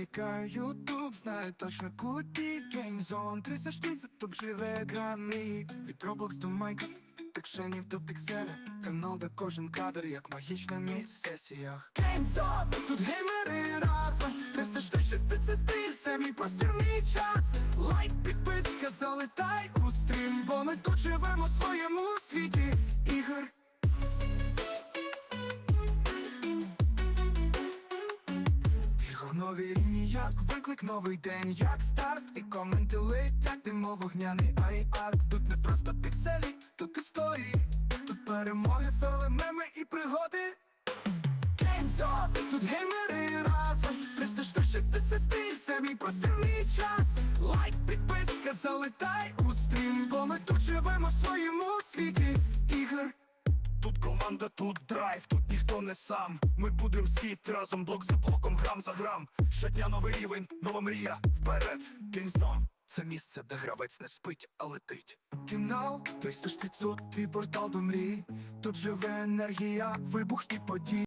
вмикаю ютуб, знаю точно куди геймзон 300 штук, тут живе грамі Від Roblox до Minecraft, текшенів до пікселя Канал, де кожен кадр, як магічна міць в сесіях. Геймзон, тут геймери разом. 300 штук, це стиль, це мій простір, мій час. Лайк, підписка, залетай у стрім Бо ми тут живемо в своєму світі як виклик, новий день, як старт І коменти летять, димо вогняний ай-арт Тут не просто пікселі, тут історії. Тут перемоги, фели, меми і пригоди. Геймзон, тут геймери разом. Просто що ще ти це стиль, це мій простір, мій час. Лайк, підписка, залетай у стрім Бо ми тут живемо в своєму світі. Ігор. Тут команда, тут драйв, тут ніхто не сам. Ми будем схід разом, блок за блоком, грам за грам. Щодня новий рівень, нова мрія, вперед. Кінзон це місце, де гравець не спить, а летить. Кінал 300 ти портал до мрії. Тут живе енергія, вибух і подій.